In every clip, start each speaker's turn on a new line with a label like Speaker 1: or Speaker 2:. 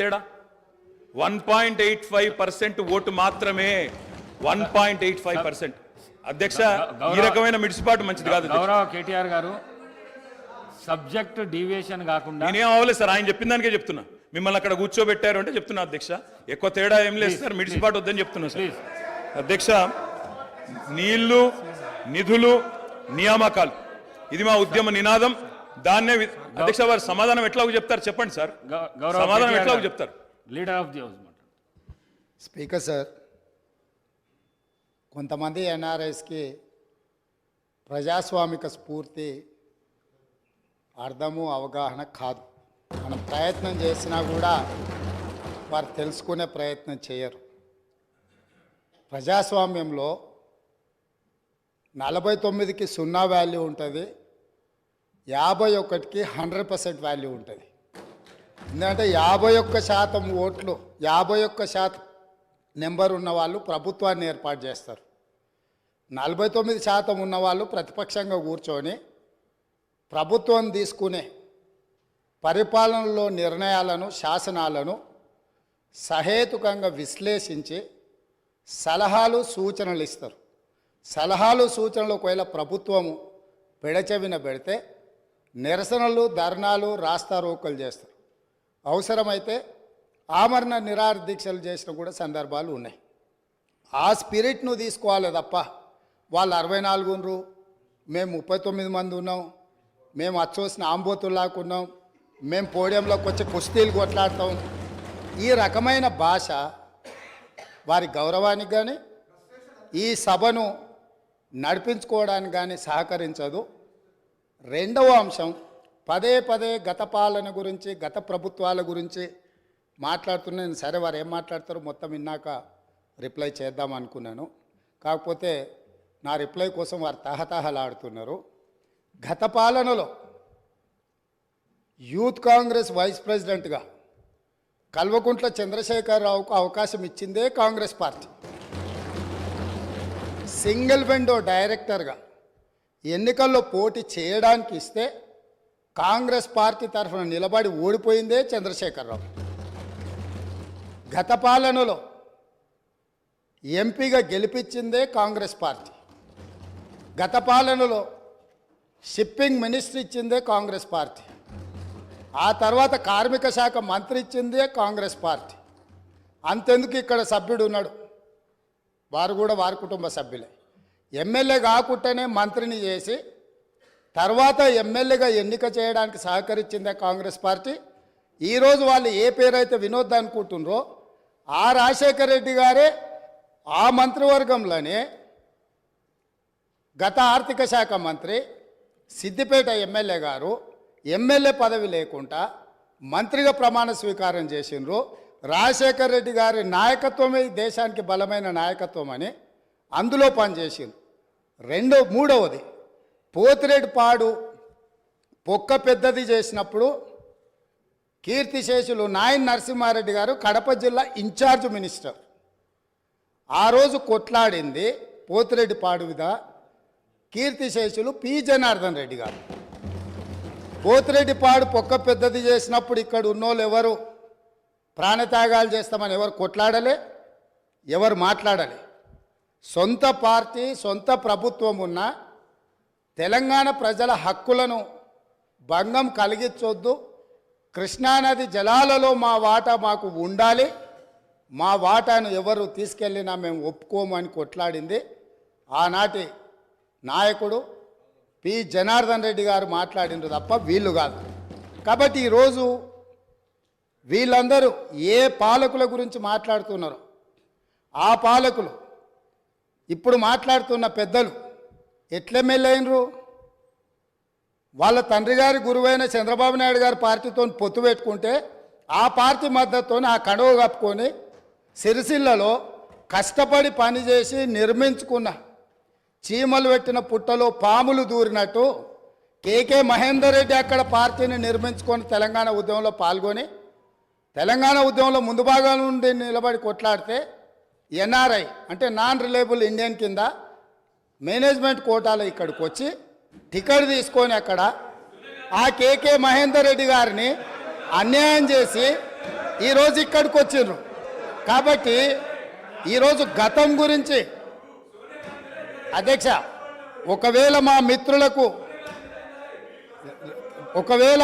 Speaker 1: తేడా? One point eight five percent vote మాత్రమే. One point eight five percent అధ్యక్ష ఈ రకమైన మిడిసిపాటు మంచిది కాదు.
Speaker 2: గౌరవ కేటీఆర్ గారు సబ్జెక్ట్ డీవియేషన్ కాకుండా
Speaker 1: నేనేం అవ్వలేదు సార్ ఆయన చెప్పిన దానికే చెప్తున్నా. మిమ్మల్ని అక్కడ కూర్చోబెట్టారు అంటే చెప్తున్నా అధ్యక్ష. ఎక్కువ తేడా ఏం లేదు సార్ మిడిసిపాటు వద్దని చెప్తున్నా సార్. అధ్యక్ష నీళ్ళు నిధులు నియామకాలు. ఇది మా ఉద్యమ నినాదం. దాన్నే అధ్యక్ష వారు సమాధానం ఎట్లాగో చెప్తారు చెప్పండి సార్. సమాధానం ఎట్లాగో చెప్తారు.
Speaker 2: Leader of the house
Speaker 3: speaker sir కొంతమంది ఎన్ఆర్ఐస్కి ప్రజాస్వామిక స్ఫూర్తి అర్థము అవగాహన కాదు. మనం ప్రయత్నం చేసినా కూడా వారు తెలుసుకునే ప్రయత్నం చేయరు. ప్రజాస్వామ్యంలో నలభై తొమ్మిదికి సున్నా వాల్యూ ఉంటుంది. యాభై ఒకటికి హండ్రెడ్ పర్సెంట్ వాల్యూ ఉంటుంది. ఎందుకంటే యాభై ఒక్క శాతం ఓట్లు యాభై ఒక్క శాతం నెంబర్ ఉన్న వాళ్ళు ప్రభుత్వాన్ని ఏర్పాటు చేస్తారు. నలభై తొమ్మిది శాతం ఉన్నవాళ్ళు ప్రతిపక్షంగా కూర్చొని ప్రభుత్వం తీసుకునే పరిపాలనలో నిర్ణయాలను శాసనాలను సహేతుకంగా విశ్లేషించి సలహాలు సూచనలు ఇస్తారు. సలహాలు సూచనలు ఒకవేళ ప్రభుత్వము పెడచెవిన పెడితే నిరసనలు ధర్నాలు రాస్తారోకలు చేస్తారు. అవసరమైతే ఆమరణ నిరాహార దీక్షలు చేసిన కూడా సందర్భాలు ఉన్నాయి. ఆ స్పిరిట్ను తీసుకోవాలి తప్ప వాళ్ళు అరవై నాలుగు మేము ముప్పై తొమ్మిది మంది ఉన్నాం మేము అచ్చోసిన ఆంబోతుల్లాకున్నాం మేము పోడియంలోకి వచ్చి కుస్తీలు కొట్లాడతాం ఈ రకమైన భాష వారి గౌరవానికి కానీ ఈ సభను నడిపించుకోవడానికి కానీ సహకరించదు. రెండవ అంశం పదే పదే గత పాలన గురించి గత ప్రభుత్వాల గురించి మాట్లాడుతున్నాను సరే వారు ఏం మాట్లాడతారో మొత్తం విన్నాక రిప్లై చేద్దాం అనుకున్నాను. కాకపోతే నా రిప్లై కోసం వారు తహతహలాడుతున్నారు. గత పాలనలో యూత్ కాంగ్రెస్ వైస్ ప్రెసిడెంట్గా కల్వకుంట్ల చంద్రశేఖరరావుకు అవకాశం ఇచ్చిందే కాంగ్రెస్ పార్టీ. సింగిల్ విండో డైరెక్టర్గా ఎన్నికల్లో పోటీ చేయడానికి ఇస్తే కాంగ్రెస్ పార్టీ తరఫున నిలబడి ఓడిపోయిందే చంద్రశేఖరరావు. గత పాలనలో ఎంపీగా గెలిపించిందే కాంగ్రెస్ పార్టీ. గత పాలనలో షిప్పింగ్ మినిస్టర్ ఇచ్చిందే కాంగ్రెస్ పార్టీ. ఆ తర్వాత కార్మిక శాఖ మంత్రి ఇచ్చిందే కాంగ్రెస్ పార్టీ. అంతెందుకు ఇక్కడ సభ్యుడు ఉన్నాడు? వారు కూడా వారి కుటుంబ సభ్యులే. ఎమ్మెల్యే కాకుండానే మంత్రిని చేసి తర్వాత ఎమ్మెల్యేగా ఎన్నిక చేయడానికి సహకరించిందే కాంగ్రెస్ పార్టీ. ఈరోజు వాళ్ళు ఏ పేరైతే వినోద్ అనుకుంటున్నారో ఆ రాజశేఖర రెడ్డి గారే ఆ మంత్రివర్గంలోనే గత ఆర్థిక శాఖ మంత్రి సిద్దిపేట ఎమ్మెల్యే గారు ఎమ్మెల్యే పదవి లేకుండా మంత్రిగా ప్రమాణ స్వీకారం చేసిండ్రు. రాజశేఖర్ రెడ్డి గారి నాయకత్వమే దేశానికి బలమైన నాయకత్వం అని అందులో పనిచేసిండ్రు రెండో మూడవది పోతిరెడ్డి పాడు పొక్క పెద్దది చేసినప్పుడు కీర్తిశేషులు నాయన్ నరసింహారెడ్డి గారు కడప జిల్లా ఇన్ఛార్జ్ మినిస్టర్. ఆ రోజు కొట్లాడింది పోతిరెడ్డి పాడు మీద కీర్తిశేషులు పి. జనార్దన్ రెడ్డి గారు. పోతిరెడ్డి పాడు పొక్క పెద్దది చేసినప్పుడు ఇక్కడ ఉన్నోళ్ళు ఎవరు ప్రాణత్యాగాలు చేస్తామని ఎవరు కొట్లాడలే ఎవరు మాట్లాడలే. సొంత పార్టీ సొంత ప్రభుత్వం ఉన్న తెలంగాణ ప్రజల హక్కులను భంగం కలిగించొద్దు. కృష్ణానది జలాలలో మా వాటా మాకు ఉండాలి. మా వాటాను ఎవరు తీసుకెళ్ళినా మేము ఒప్పుకోమని కొట్లాడింది. ఆనాటి నాయకుడు పి. జనార్దన్ రెడ్డి గారు మాట్లాడినారు తప్ప వీళ్ళు కాదు. కాబట్టి ఈరోజు వీళ్ళందరూ ఏ పాలకుల గురించి మాట్లాడుతున్నారో? ఆ పాలకులు ఇప్పుడు మాట్లాడుతున్న పెద్దలు ఎట్లెమ్మెల్యేనరు వాళ్ళ తండ్రి గారి గురువైన చంద్రబాబు నాయుడు గారి పార్టీతో పొత్తు పెట్టుకుంటే ఆ పార్టీ మద్దతుతో ఆ కడువ కప్పుకొని సిరిసిల్లలో కష్టపడి పనిచేసి నిర్మించుకున్న చీమలు పెట్టిన పుట్టలో పాములు దూరినట్టు కేకే మహేందర్ రెడ్డి అక్కడ పార్టీని నిర్మించుకొని తెలంగాణ ఉద్యమంలో పాల్గొని తెలంగాణ ఉద్యమంలో ముందు భాగం నుండి నిలబడి కొట్లాడితే ఎన్ఆర్ఐ అంటే నాన్ రిలయబుల్ ఇండియన్ కింద మేనేజ్మెంట్ కోటాలో ఇక్కడికి వచ్చి టికెట్ తీసుకొని అక్కడ ఆ కేకే మహేందర్ రెడ్డి గారిని అన్యాయం చేసి ఈరోజు ఇక్కడికి వచ్చిండ్రు కాబట్టి ఈరోజు గతం గురించి అధ్యక్ష ఒకవేళ మా మిత్రులకు ఒకవేళ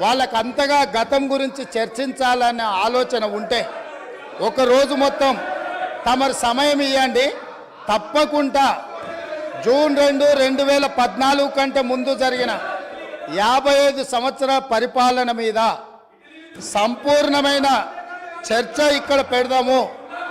Speaker 3: వాళ్ళకు అంతగా గతం గురించి చర్చించాలనే ఆలోచన ఉంటే ఒక రోజు మొత్తం తమరు సమయం ఇవ్వండి తప్పకుండా జూన్ రెండు రెండు వేల పద్నాలుగు కంటే ముందు జరిగిన యాభై ఐదు సంవత్సరాల పరిపాలన మీద సంపూర్ణమైన చర్చ ఇక్కడ పెడదాము.